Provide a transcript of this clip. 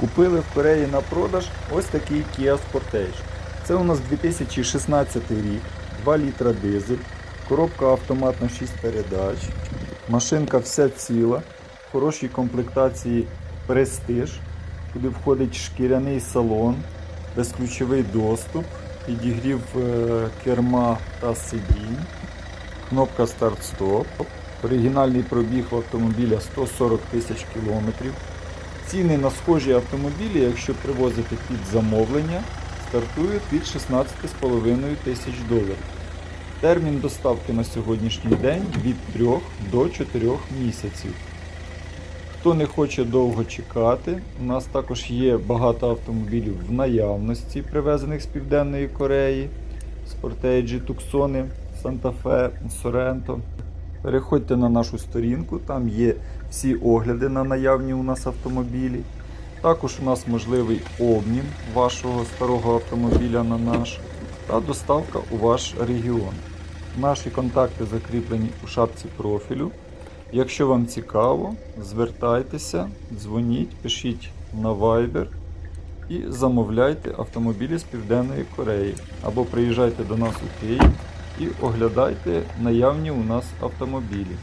Купили в Кореї на продаж ось такий Kia Sportage. Це у нас 2016 рік, 2 літра дизель, коробка автоматна 6 передач, машинка вся ціла, в хорошій комплектації престиж, куди входить шкіряний салон, безключовий доступ, підігрів е, керма та сидінь, кнопка старт-стоп, оригінальний пробіг автомобіля 140 тисяч кілометрів. Ціни на схожі автомобілі, якщо привозити під замовлення, стартують від 16,5 тисяч доларів. Термін доставки на сьогоднішній день від 3 до 4 місяців. Хто не хоче довго чекати, у нас також є багато автомобілів в наявності, привезених з Південної Кореї, Спортейджі, Туксони, Санта-Фе, Соренто. Переходьте на нашу сторінку, там є всі огляди на наявні у нас автомобілі. Також у нас можливий обмін вашого старого автомобіля на наш та доставка у ваш регіон. Наші контакти закріплені у шапці профілю. Якщо вам цікаво, звертайтеся, дзвоніть, пишіть на Viber і замовляйте автомобілі з Південної Кореї або приїжджайте до нас у Київ і оглядайте наявні у нас автомобілі.